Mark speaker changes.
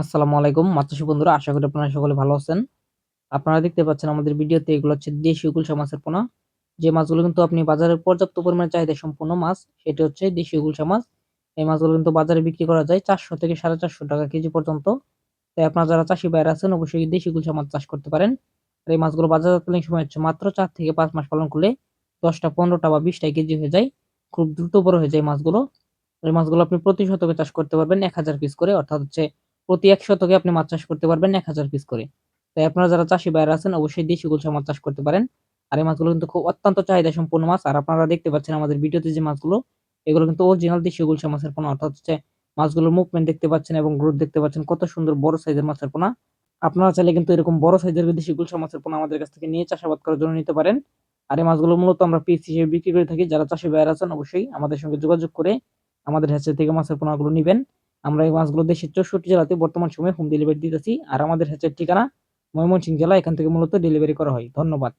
Speaker 1: আসসালামু আলাইকুম। মাতৃ বন্ধুরা, আশা করি আপনারা সকলে ভালো আছেন। আপনারা দেখতে পাচ্ছেন আমাদের ভিডিওতে এগুলো হচ্ছে দেশি গুলশা মাছের পোনা। যে মাছগুলো কিন্তু আপনি বাজারে পর্যাপ্ত পরিমাণে চাহিদা সম্পূর্ণ মাছ, সেটি হচ্ছে দেশি গুলশা মাছ। এই মাছগুলো কিন্তু বাজারে বিক্রি করা যায় চারশো থেকে সাড়ে চারশো টাকা কেজি পর্যন্ত। তাই আপনারা যারা চাষি বাইরে আছেন, অবশ্যই দেশি গুলশা মাছ চাষ করতে পারেন। আর এই মাছগুলো বাজারজাতকালীন সময় হচ্ছে মাত্র চার থেকে পাঁচ মাস পালন করলে দশটা, পনেরোটা বা বিশটা কেজি হয়ে যায়। খুব দ্রুত বড় হয়ে যায় মাছগুলো। এই মাছগুলো আপনি প্রতি শতকে চাষ করতে পারবেন এক হাজার পিস করে, অর্থাৎ হচ্ছে প্রতি এক শতকে আপনি মাছ চাষ করতে পারবেন এক হাজার পিস করে। তাই আপনারা যারা চাষি বাইরে আছেন, অবশ্যই দেশি গুলশা মাছ চাষ করতে পারেন। আর এই মাছগুলো কিন্তু খুব অত্যন্ত চাহিদা সম্পূর্ণ মাছ। আর আপনারা দেখতে পাচ্ছেন আমাদের ভিডিওতে যে মাছগুলো, এগুলো কিন্তু অরিজিনাল দেশীয় গুলশা মাছের পোনা। অর্থাৎ হচ্ছে মাছগুলোর মুভমেন্ট দেখতে পাচ্ছেন এবং গ্রোথ দেখতে পাচ্ছেন। কত সুন্দর বড় সাইজের মাছের পোনা। আপনারা চাইলে কিন্তু এরকম বড় সাইজের দেশি গুলশা মাছের পোনা আমাদের কাছ থেকে নিয়ে চাষাবাদ করার জন্য নিতে পারেন। আর এই মাছগুলো মূলত আমরা পিস হিসেবে বিক্রি করে থাকি। যারা চাষি বাইরে আছেন, অবশ্যই আমাদের সঙ্গে যোগাযোগ করে আমাদের হ্যাচের থেকে মাছের পোনাগুলো নেবেন। আমরা এই মাছগুলো দেশের চৌষট্টি জেলাতে বর্তমান সময়ে হোম ডেলিভারি দিতেছি। আর আমাদের হচ্ছে ঠিকানা ময়মনসিংহ জেলা, এখান থেকে মূলত ডেলিভারি করা হয়। ধন্যবাদ।